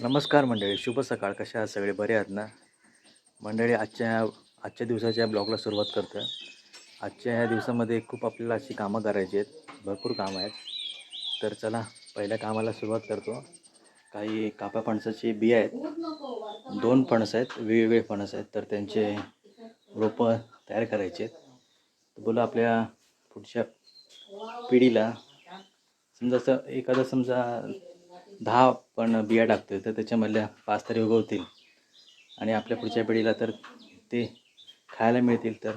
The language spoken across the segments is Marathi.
नमस्कार मंडळी शुभ सकाळ. कशा आहात सगळे? बरे आहात ना? मंडळी आजच्या आजच्या दिवसाच्या ब्लॉगला सुरुवात करतो आजच्या ह्या दिवसामध्ये खूप आपल्याला अशी कामं करायची आहेत. भरपूर कामं आहेत. तर चला पहिल्या कामाला सुरुवात करतो. काही कापा फणसाची बिया आहेत. दोन फणस आहेत वेगवेगळे फणस आहेत. तर त्यांचे रोपं तयार करायचे आहेत. तर बोला आपल्या पुढच्या पिढीला. समजा असं एखादं समजा दहा पण बिया टाकतोय तर त्याच्यामधल्या पाच तरी उगवतील. आणि आपल्या पुढच्या पिढीला तर ते खायला मिळतील तर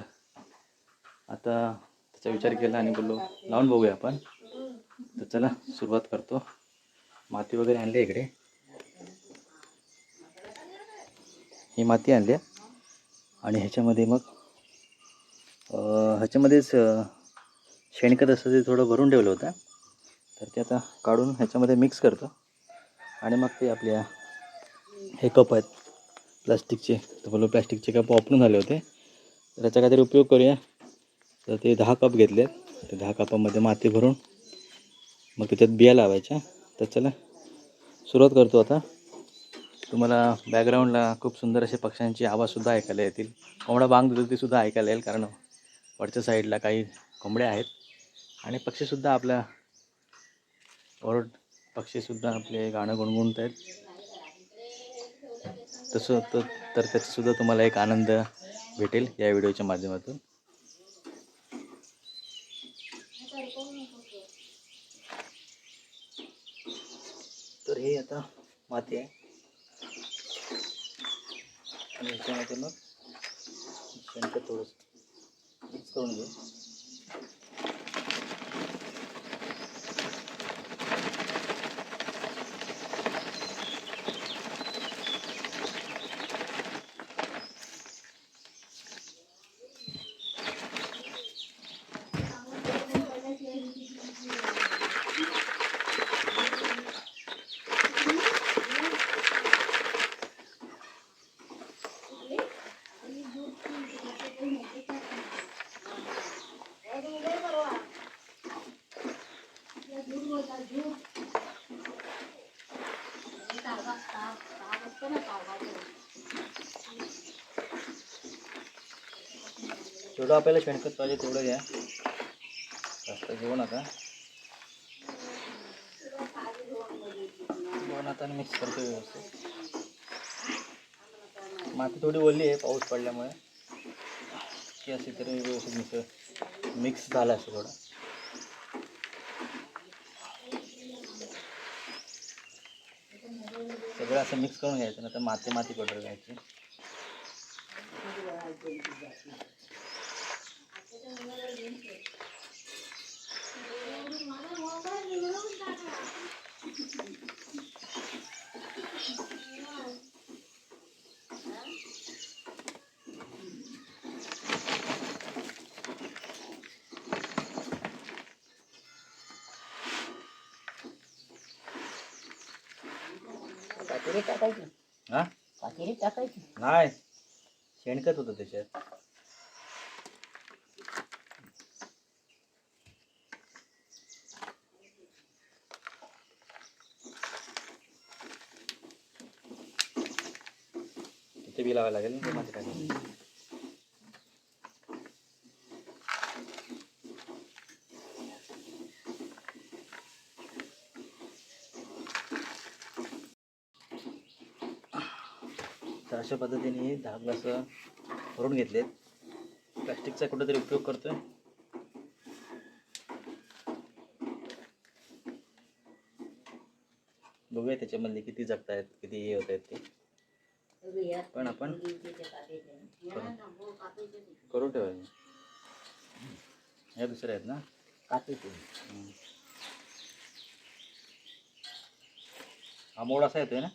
आता त्याचा विचार केला आणि बोललो लावून बघूया आपण. तर चला सुरुवात करतो. माती वगैरे आणली आहे इकडे. ही माती आणली आहे. आणि ह्याच्यामध्ये मग ह्याच्यामध्येच शेणखत असं ते थोडं भरून ठेवलं होतं तर ते आता काढून ह्याच्यामध्ये मिक्स करतो. आणि मग ते आपल्या हे कप आहेत प्लास्टिकचे. तर बोलू प्लास्टिकचे कप वापरून झाले होते. तर याचा काहीतरी उपयोग करूया. तर ते दहा कप घेतले ते दहा कपामध्ये माती भरून मग त्याच्यात बिया लावायच्या. तर चला सुरुवात करतो आता. तुम्हाला बॅकग्राऊंडला खूप सुंदर असे पक्ष्यांची आवाजसुद्धा ऐकायला येतील. कोंबडा बांग देतो तेसुद्धा ऐकायला येईल कारण वरच्या साईडला काही कोंबड्या आहेत. आणि पक्षीसुद्धा आपल्या ओरड पक्षीसुद्धा आपले गाणं गुणगुणत आहेत तसं तर तर त्याचासुद्धा तुम्हाला एक आनंद भेटेल या व्हिडिओच्या माध्यमातून. जेवढं आपल्याला शेणखत पाहिजे तेवढं घ्या. जास्त घेऊ नका. दोन हाताने मिक्स करतो व्यवस्थित. माती थोडी ओली आहे पाऊस पडल्यामुळे. की अशी तरी व्यवस्थित मिक्स मिक्स झालं असं थोडं. सगळं असं मिक्स करून घ्यायचं ना तर माती माती पडर घ्यायची पातेली टाकायची. हां? पातेली टाकायची. नाही. शेणखत होतं त्याच्यात. तिथे बी लावायला लागेल ना ते तर अशा पद्धतीने दहा ग्लास भरून घेतलेत. प्लास्टिकचा कुठेतरी उपयोग करतोय. बघूया त्याच्यामधले किती जगतायत किती हे होत आहेत ते. पण आपण करून ठेवायचे. ह्या दुसऱ्या आहेत ना? हम्म. हा मोड असा येतोय ना?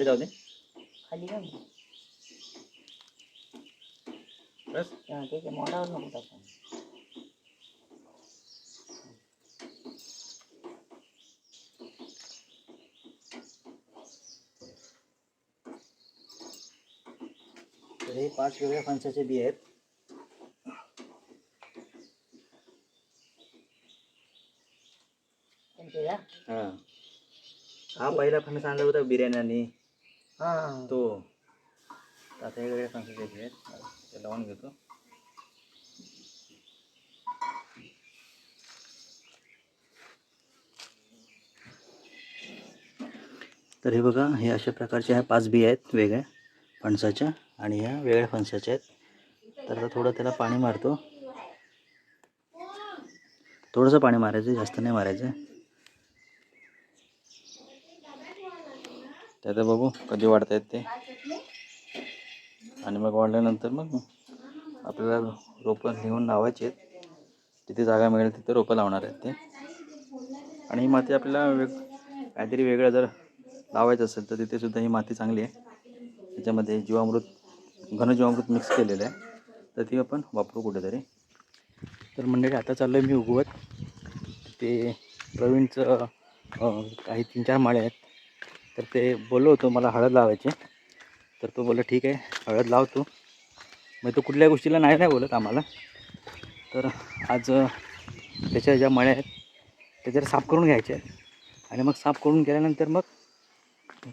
Ada daunnya? Kan. Terus? Ya, kayak mau daun mau kita Jadi pas kira-kira fansasi biar. Ya. Ah, apa ya? Panasan lalu tak biryani nih. हां. तो आता वेगळ्या फणसाचे आहेत. ते लावून घेतो. तर हे बघा हे अशा प्रकारच्या ह्या पाच बी आहेत वेगळ्या फणसाच्या आणि ह्या वेगळ्या फणसाच्या आहेत. तर आता थोडं त्याला पाणी मारतो. थोडंसं पाणी मारायचं जास्त नाही मारायचं. त्याचं बघू कधी वाढत आहेत ते. आणि मग वाढल्यानंतर मग आपल्याला रोपं घेऊन लावायची आहेत. तिथे जागा मिळेल तिथे रोपं लावणार आहेत ते. आणि ही माती आपल्याला वेग काहीतरी वेगळं जर लावायचं असेल तर तिथेसुद्धा ही माती चांगली आहे. त्याच्यामध्ये जीवामृत घनजीवामृत मिक्स केलेलं आहे. तर ती आपण वापरू कुठेतरी. तर मंडळी आता चाललो आहे मी उगवत. ते प्रवीणचं काही तीन चार माळे आहेत. तर ते बोललो होतो मला हळद लावायची. तर तो बोलला ठीक आहे हळद लावतो मग तो कुठल्या गोष्टीला नाही नाही बोलत आम्हाला. तर आज त्याच्या ज्या मळ्या आहेत त्या जरा साफ करून घ्यायच्या आहेत. आणि मग साफ करून केल्यानंतर मग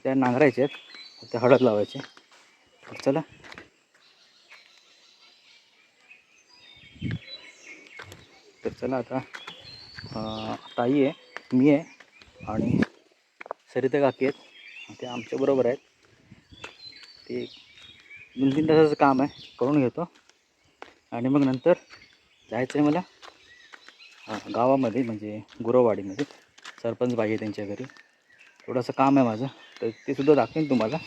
त्या नांगरायच्या आहेत त्या हळद लावायचे तर चला. तर चला आता ताई आहे मी आहे आणि सरिता काकी आहेत. ते आमच्याबरोबर आहेत. ते दोन तीन तासाचं काम आहे करून घेतो. आणि मग नंतर जायचं आहे मला हां गावामध्ये म्हणजे गुरववाडीमध्ये. सरपंच बाई आहे त्यांच्या घरी. थोडंसं काम आहे माझं तर ते सुद्धा दाखवेन तुम्हाला.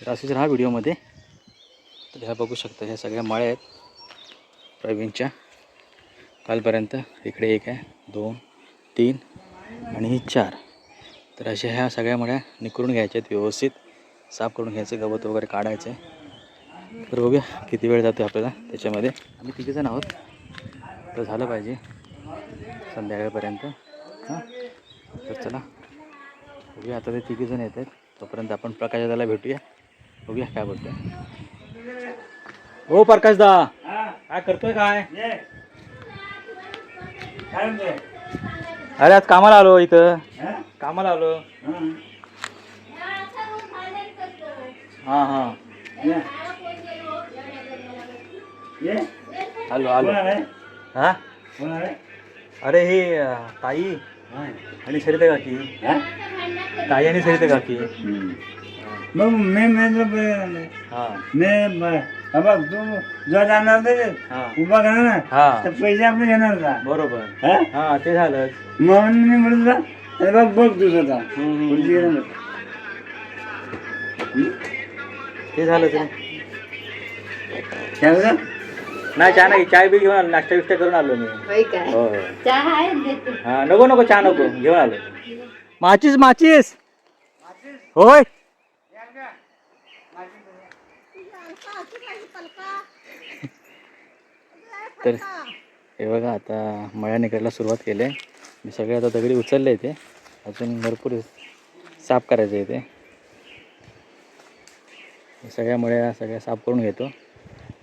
तर असेच राहा व्हिडिओमध्ये. तर ह्या बघू शकता ह्या सगळ्या माळ्या आहेत. प्रवीणच्या. कालपर्यंत इकडे एक आहे दोन तीन आणि ही चार. तर अशा ह्या सगळ्या मळ्या निकरून घ्यायच्या आहेत व्यवस्थित. साफ करून घ्यायचं गवत वगैरे काढायचं. आहे तर बघूया किती वेळ जातो आपल्याला त्याच्यामध्ये. आम्ही तिघेजण आहोत. तर झालं पाहिजे संध्याकाळपर्यंत. हां? तर चला. बघूया आता ते तिघेजण येत आहेत तोपर्यंत आपण प्रकाशदाला भेटूया. बघूया काय बोलतोय. हो प्रकाशदा काय करतोय काय? अरे आज कामाला आलो इथं. कामाला आलो. हां हां. आलो आलो हा? अरे हे ताई. आणि सरिता काकी. ताई आणि सरिता काकी. मग मी मी हां. मी तू जो जाणार ते उभा करणार ना हां. तर पैसे आपले घेणार का बरोबर. हा? ते झालंच. म्हणून मी म्हणत बघ बघ तू स्वतः हम्म, पुढची हम्म. घेणार. ते झालंच रे काय होतं? नाही चहा नाही चाय बी घेऊन आलो नाश्ता बिष्टा करून आलो मी. होय काय? हो. हो चहा आहे देते. हा नको नको चहा नको घेऊन आलो. माचीस माचीस. होय. तर हे बघा आता मळ्या निघायला सुरुवात केली आहे. मी सगळे आता दगडी उचलले ते अजून भरपूर साफ करायचं आहे ते सगळ्या मळ्या सगळ्या साफ करून घेतो.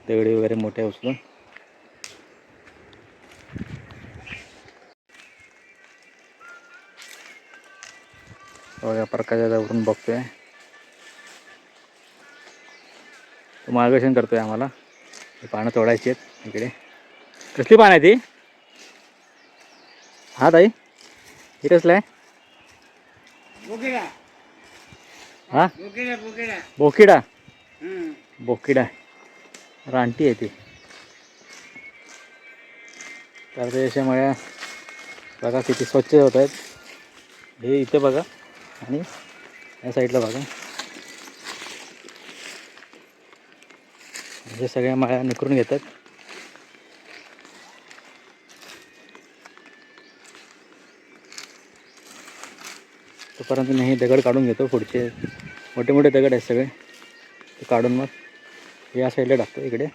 दगडी वगैरे मोठ्या उचलून. बघा प्रकाशाचा उठून बघतोय. तो मार्गदर्शन करतोय आम्हाला. पानं तोडायची आहेत इकडे. कसली पानं आहे ती? हा ताई हे कसलं आहे? हा? बोकिडा, बोकिडा. रानटी आहे ती. तर मळ्या बघा किती स्वच्छ होत आहेत. हे इथे बघा. आणि या साईडला बघा. हे सगळ्या माळ्या निकरून घेतात. तोपर्यंत मी हे दगड काढून घेतो पुढचे. मोठे मोठे दगड आहेत सगळे. ते काढून मग या साईडला टाकतो इकडे.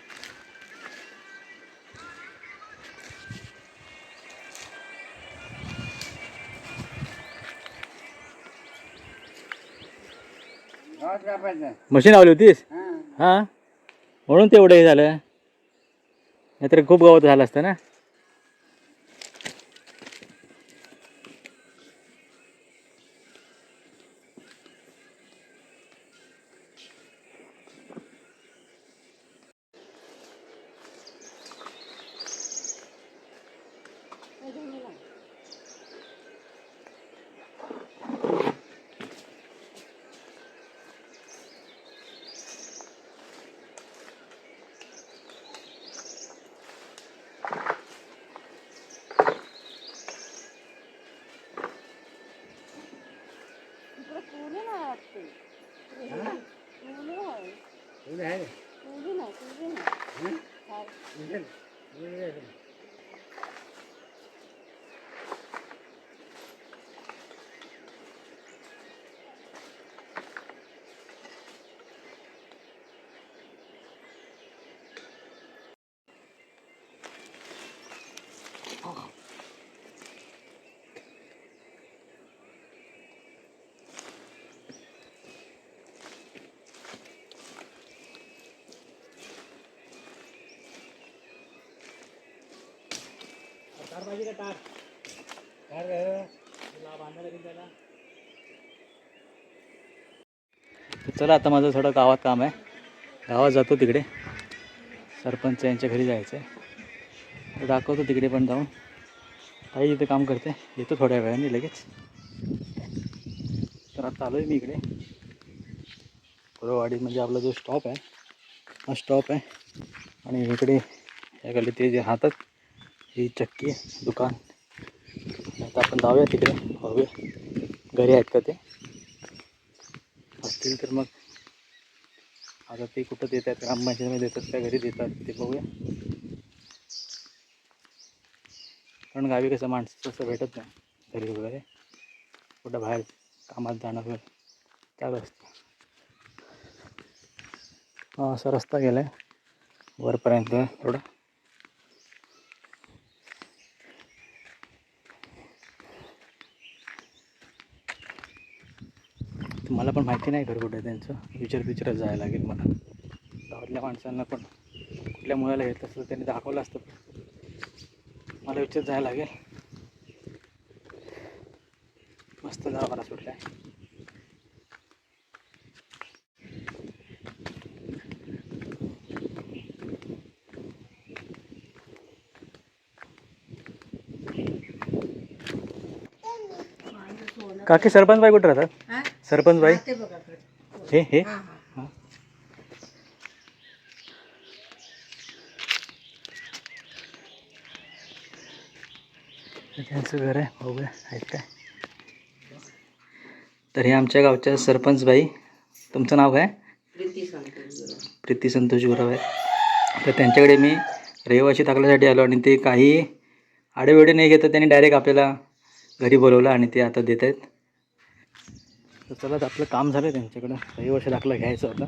मशीन लावली होतीस? हा. हां? म्हणून तेवढं हे झालं. नाहीतर खूप गवत झालं असतं ना? রেখে तर चला आता माझं थोडं गावात काम आहे. गावात जातो तिकडे. सरपंच यांच्या घरी जायचं आहे. दाखवतो तिकडे पण जाऊन. ताई इथे काम करते. येतो थोड्या वेळाने लगेच. तर आता आलो आहे मी इकडे. कुरवाडी म्हणजे आपला जो स्टॉप आहे हा स्टॉप आहे. आणि इकडे या गल्लीत ते जे हातात ही चक्की दुकान. आता आपण जाऊया तिकडे पाहूया घरी आहेत का ते? असतील तर मग. आता ते कुठं देत आहेत ग्रामपंचायतीमध्ये देतात त्या घरी देतात. ते बघूया. कारण गावी कसं माणसं तसं भेटत नाही. घरी वगैरे. कुठं बाहेर कामात जाणं वगैरे त्या रस्ता हा असा रस्ता गेला आहे वरपर्यंत थोडा. मला पण माहिती नाही घर कुठे त्यांचं. विचार विचारत जायला लागेल मला. गावातल्या माणसांना पण. कुठल्या मुलाला घेतलं असतं त्यांनी दाखवलं असतं मला विचार जायला लागेल. मस्त गावाला सुटला आहे काकी सरपंच बाई कुठे राहतात? सरपंच बाई हा, ते बघा कडे. हे हे? हा, हा. हा. हे त्यांचं घर आहे बघूया आहेत काय? तर हे आमच्या गावच्या सरपंच बाई तुमचं नाव काय? प्रीती संतोष गुरव. आहे. तर त्यांच्याकडे मी रहिवाशी दाखल्यासाठी आलो आणि ते काही आडेवेडे नाही घेतात त्यांनी डायरेक्ट आपल्याला घरी बोलवलं आणि ते आता देत आहेत तर चला आपलं काम झालं त्यांच्याकडं. रहिवाशी दाखला घ्यायचा होता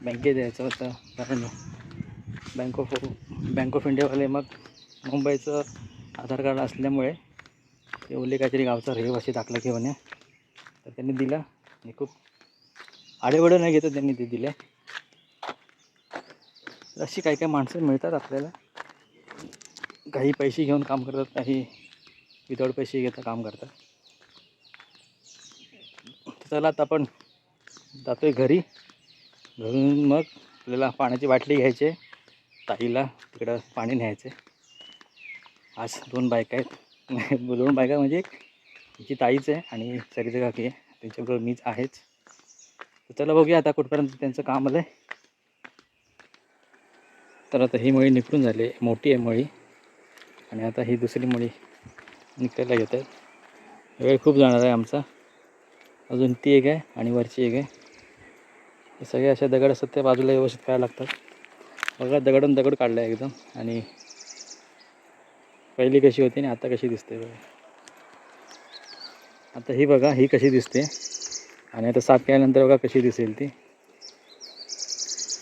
बँकेत द्यायचा होता कारण बँक ऑफ बँक ऑफ इंडियावाले मग मुंबईचं आधार कार्ड असल्यामुळे ते ओले काहीतरी गावचा रहिवासी दाखला घेऊन या. तर त्यांनी दिला. आणि खूप आडेवडं नाही घेतं त्यांनी ते दिले. तर अशी काही काही माणसं मिळतात आपल्याला? काही पैसे घेऊन काम करतात काही विदाऊट पैसे घेता काम करतात. चला आता आपण जातो आहे घरी. घरून मग आपल्याला पाण्याची बाटली घ्यायची आहे. ताईला तिकडं पाणी न्यायचं आज दोन बायका आहेत. दोन बायका म्हणजे एक तिची ताईच आहे आणि सरिता काकी आहे. त्यांच्याबरोबर मीच आहेच. तर चला बघूया आता कुठपर्यंत त्यांचं काम आलं आहे तर आता ही मळी निघून झाली. आहे मोठी आहे मळी. आणि आता ही दुसरी मळी निघायला घेत आहेत वेळ खूप जाणार आहे आमचा. अजून ती एक आहे आणि वरची एक आहे. हे सगळे असे दगड असतात त्या बाजूला व्यवस्थित करायला लागतात. बघा दगडून दगड काढला आहे एकदम. आणि पहिली कशी होती आणि आता कशी दिसते बघा. आता ही बघा ही कशी दिसते. आणि आता साफ केल्यानंतर बघा कशी दिसेल ती.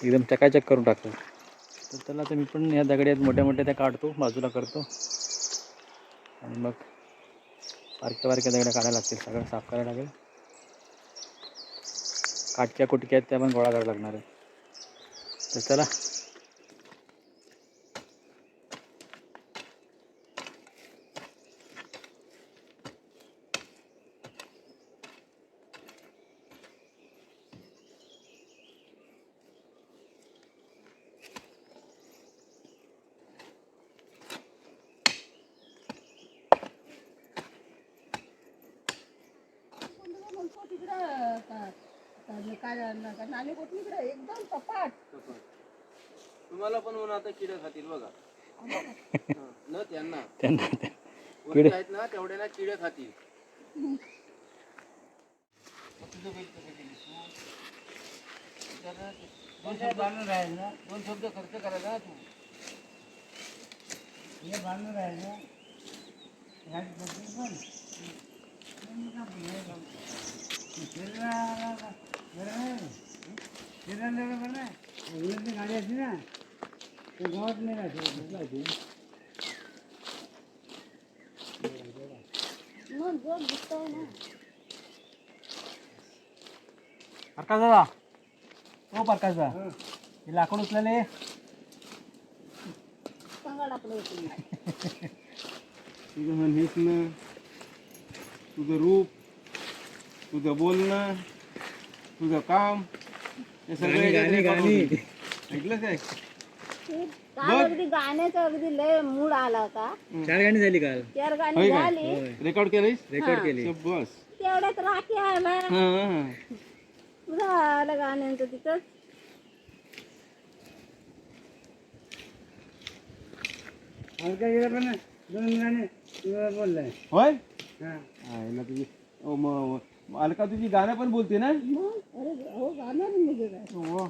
एकदम चकाचक करून टाकतो तर त्याला तर मी पण या दगड्यात मोठ्या मोठ्या त्या काढतो बाजूला करतो. आणि मग बारक्या बारक्या दगड्या काढायला लागतील सगळं साफ करायला लागेल. काटक्या कुटक्या आहेत त्या पण गोळा करायला लागणार आहे. तर चला. तुम्हाला पण म्हणून आता किडे खातील बघा. न त्यांना. त्यांना वरती आहेत ना तेवढ्याला किडे खातील. दोन शब्द आणून राहील ना दोन शब्द खर्च करायचा ना तू. हे बांधून राहील ना गाडी असते ना ते गावात नाही राहते प्रकाश दादा हो प्रकाश दादा हे लाकूड उचलेले. तुझं हेसणं तुझं रूप तुझं बोलणं. तुझं काम. हे सगळे गाणी गाणी ऐकलं काय? काल अगदी गाण्याचा अगदी लय मूड आला होता. चार गाणी झाली काल. चार होय गाणी? झाली. रेकॉर्ड केलंयस? रेकॉर्ड केली. बस तेवढ्यात राखी आला झालं गाण्यांचं तिथं. होय? आईला तुझी ओ, म- म- अलका तुझी गाणं पण बोलते ना? अरे हो गाणार मी गेलं हो.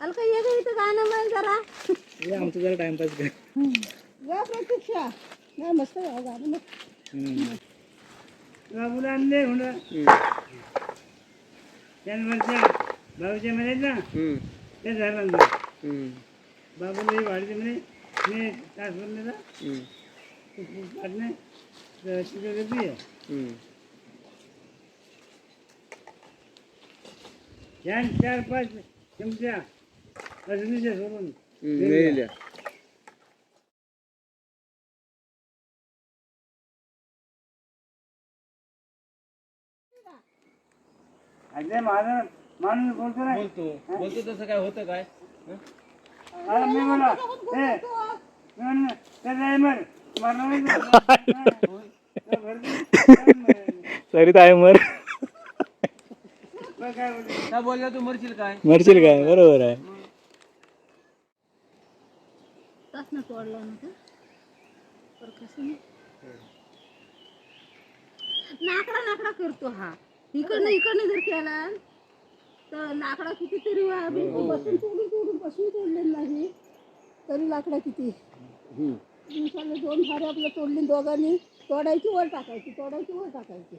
अलका ये गं इथं गाणं म्हण जरा. आमचं जरा टाइमपास कर. गा प्रतीक्षा. नाही मस्त गा गाणं मग. बाबूच्या म्हणे ना ते झालं ना. बाबूला वाढते म्हणे. मी तास बनलेला काढणे तिथे आहे. या चार पाच चमच्या अजूनच्या सोडून अरे माझा माणूस बोलतो ना बोलतो. बोलतो तसं काय होतं काय? अरे मी म्हणा ए मी म्हणा ते नाही मर. मरणार नाही सरिता आहे मर. काय बोलतो काय बोलला तू मरशील काय? मरशील काय? बरोबर आहे? नाकडा नाकडा करतो हा. इकडनं इकडनं जर केला तर लाकडा किती तरी वा- बिलकुल बसून तोडून तोडून बसून तोडले नाही. तरी लाकडा किती? दिवसाला दोन हारे आपलं तोडली दोघांनी. तोडायची वर टाकायची तोडायची वर टाकायची.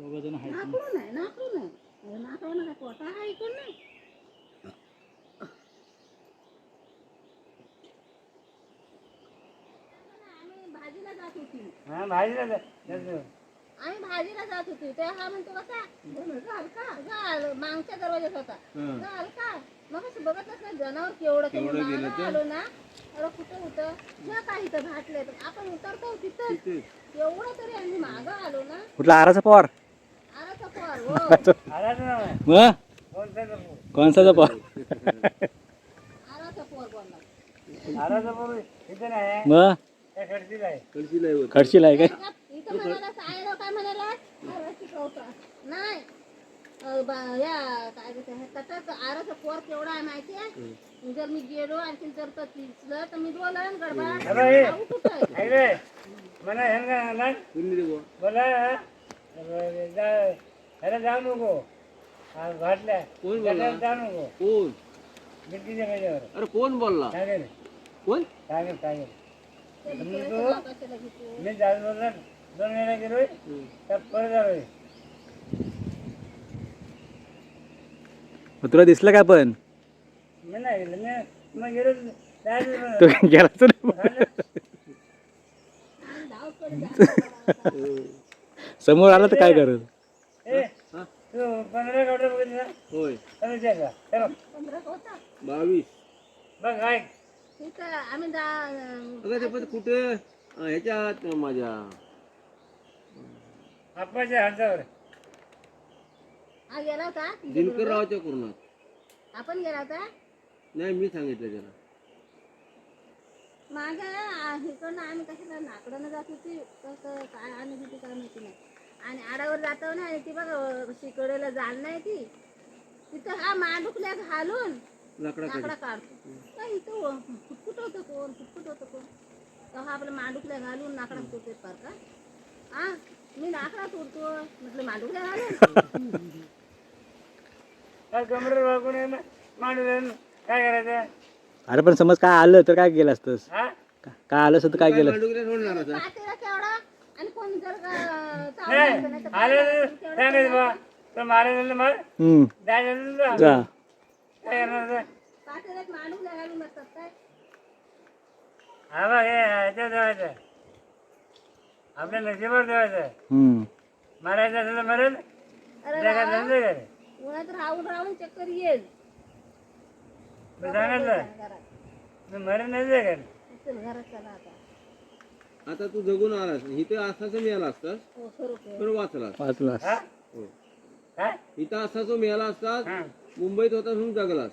दोघ जण आहेत नाकडू नाही नाकडू नाही अरे नाकडानं काय कोटा आहे इकडनं आम्ही भाजीला जात होती हा जा-. आम्ही भाजीला जात होती. ते हा म्हणतो कसा घाल का? घाल मागच्या दरवाजात होता. घाल का? मग असं बघतच नाही जनावर केवढं ते मागं आलो ना अरे कुठं होतं? ज्या काही तर घातले तर आपण उतरतो तिथं एवढं तरी आम्ही मागं आलो ना. कुठला आराचा पवार? मग तर. कोणसाचा आला तर पोर? तर मग? खडशील आहे काय? नाही आराचा पोर केवढा आहे माहिती आहे जर मी गेलो आणखी जर तो तिचलं तर मी बोलन गडबड अरे. जाऊ का नको हा, घातल्या. कोण बोलला? त्याच्यात जाऊ नको कोण भिंतीच्या मेजावर अरे कोण बोलला? सांगेल. कोण? सांगेल सांगेल. ते? मी दोन वेळा गेलोय तर परत आलोय मग तुला दिसलं काय पण? मी नाही गेलो. मी मग गेलो गेलाच नाही समोर आला तर काय करत पंधरा कवडे बघितले होय. बावीस. बघ तिथं आम्ही जा अगं ते पण कुठे? ह्याच्यात माझ्या. आप्पाच्या हातावर. हा गेला होता? दिनकर रावच्या कुर्णात आपण गेला होता? नाही मी सांगितलं त्याला. मागे इकडनं आम्ही कशाला लाकडानं जात होती? कसं काय आणि किती काय माहिती नाही आणि आडावर जातो ना आणि ती बघा शिकडेला जाल नाही ती. तिथं हा मांडुकल्या घालून लाकडा काढतो. काय इथं फुटफुट होतं कोण फुटफुट होतं कोण? तर हा आपलं मांडुकल्या घालून लाकडा तोडते पार का? हा मी लाकडा तोडतो. म्हटलं मांडुकल्या घालून? काय कमरेवर वाकून आहे ना मांडू काय करायचं? अरे पण समज काय आलं तर काय केलं असतंस? का- काय आलं असतं काय केलं? केवढा आणि कोण जर का नाही चावलं नाही तर आलं तर सांगायचं बा तर मारायचं मार हम्म जायचं तर जा. जा काय करणार ते? पातेल्यात मांडुकल्या घालून असतात काय हा बघ हे ह्याच्यात ठेवायचं आपल्या नशिबावर ठेवायचं हम्म मारायचं असेल तर मरेल अरे जगात धंदे करे उन्हात राहून राहून चक्कर येईल मी सांगितलं घरात मी मरेल नाही आता तू जगून आलास. इथे असाच मिळाला असतास हो. पण वाचलास वाचला हा? हो. इथं असाच मिळाला असतास हा. मुंबईत होता म्हणून जगलास.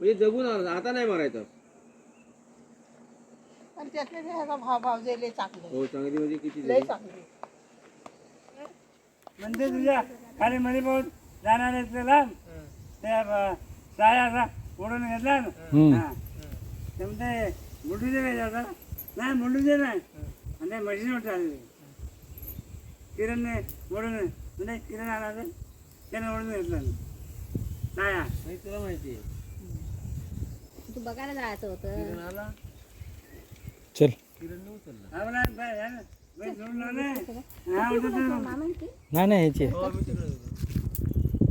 म्हणजे जगून आलास. आता नाही मारायचं. पण त्यातले ते ह्याचा भाव भाव जे लय चांगले. हो चांगली म्हणजे किती लय झाली? चांगले. म्हणजे तुझ्या खाली मध्ये पाहून जाणार त्या ब- साया असा ओढून घेतला ना? हम्म. हा. ते म्हणते मुंडू दे काय जाता नाही मुंडू दे नाही आणि ते मशीनवर चालले. किरणने ओढून म्हणजे किरण आला तर त्याने ओढून घेतला. नाही तुला माहिती आहे. तू बघायला जायचं होतं. किरण आला? चल. किरण नाही नाही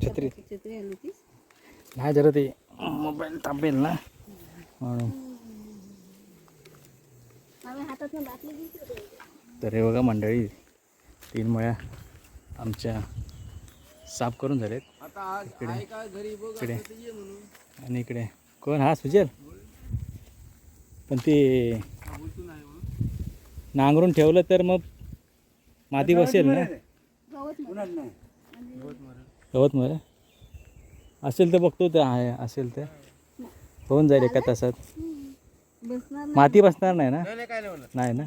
छत्री. नाही जरा ते मोबाईल तापेल ना. म्हणून आम्ही हातात बाटली घेतली होती. तर हे बघा मंडळी तीन मळ्या आमच्या साफ करून झालेत आता आज आहे का घरी बघ इकडे. म्हणून. आणि इकडे. कोण? हा सुजल? पण ते नांगरून ठेवलं तर मग माती बसेल ना? गवत मरे असेल तर बघतो ते आहे असेल तर. होऊन जाईल एका तासात. बसणार माती बसणार नाही ना? नाही नाही काय नाही ना?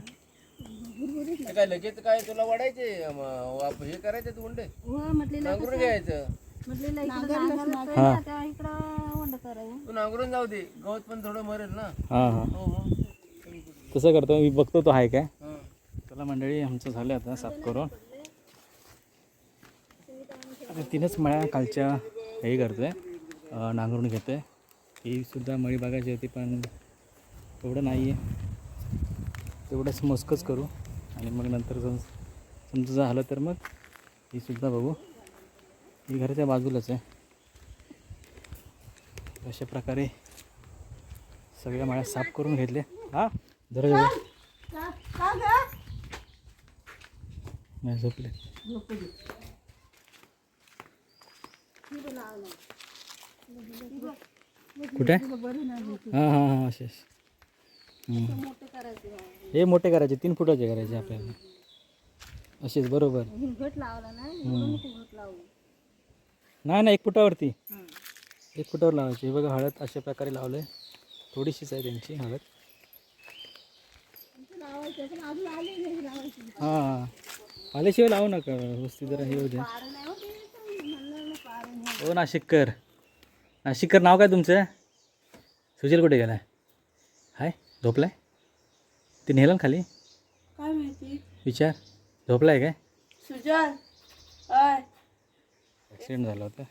ते काय लगेच काय तुला वाढायचे म, वाप- हे करायचे तू उंडे हो म्हटलेलं नांगरून घ्यायचं. म्हटलेलं इकडं नांगरलं हा. तेव्हा इकडं वंड करावं तू नांगरून जाऊ दे. गवत पण थोडं मरेल ना. हां हां. हो मग तसं करतो? मी बघतो तो आहे काय? हा. चला मंडळी आमचं झालं आता साफ करून. आता तीनच मळ्या कालच्या हे करतोय. अं, नांगरून घेतोय. ही सुद्धा मळी बघायची होती पण तेवढं नाही आहे तेवढंच मोजकंच करू. आणि मग नंतर जर समजा झालं तर मग ही सुद्धा बघू. ही घराच्या बाजूलाच आहे. अशा प्रकारे सगळ्या माळ्या साफ करून घेतल्या. हां? जरा जरा. नाही झोपले. कुठे? हां हां हां असे मोठं करायचं हे मोठे करायचे तीन फुटाचे करायचे आपल्याला. असेच बरोबर. हे घट लावला ना नाही नाही एक फुटावरती. एक फुटावर लावायची. हे बघा हळद अशा प्रकारे लावलं आहे थोडीशीच आहे त्यांची हळद. हां आल्याशिवाय लावू नका व्यवस्थित जरा हे होते ना नाही. हो नाशिककर. नाशिककर नाव काय तुमचं? सुशील कुठे गेलाय? झोपलाय? ते नेलं ना खाली? काय माहिती? विचार. झोपलाय काय? सुजल अय ॲक्सिडेंट झाला होता.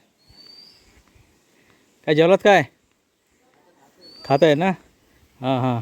काय जेवलात काय? खात आहे ना? हां हां.